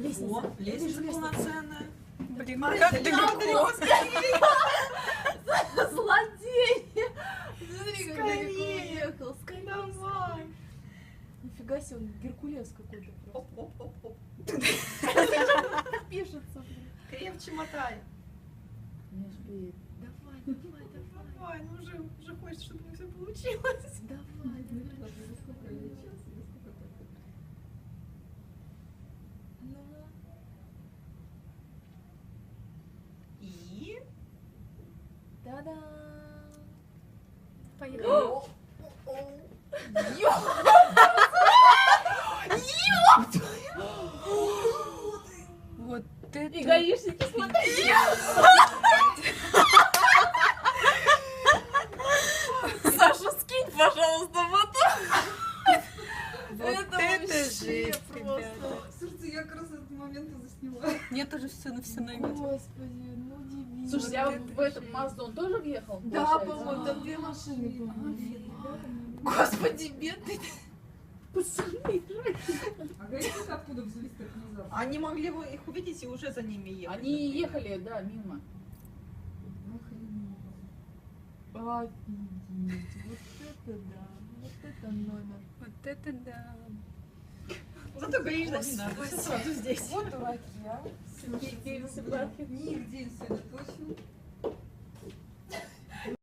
О, лестница полноценная. Блин, А, как далеко. Злодей! Смотри, как далеко уехал. Скорее. Давай. Нифига себе, он Геркулес какой-то. Оп-оп-оп-оп. Пишется, блин. Крепче мотай. Миш, блин. Давай, давай, давай. Давай, ну уже, уже хочется, чтобы у них все получилось. Давай, давай. Ну, И... та-да! Поехали. Вот это... И гаишники, смотри! Саша, скинь, пожалуйста, вот Вот Это вообще жесть, просто. Слушайте, я как раз этот момент и засняла. Мне тоже все на все найдет. Господи, ну. Слушай, я в этом Мазду он тоже въехал? Да, по-моему, там две машины, по-моему. Господи, бедный. А гаишники откуда взялись так внезапно? Они могли бы их увидеть и уже за ними ехать. Они ехали, да, мимо. Офигеть, вот это да, вот это номер. Вот это да. Зато гаишника не надо, сразу здесь. Вот дураки, а. Нигде не сосредоточен.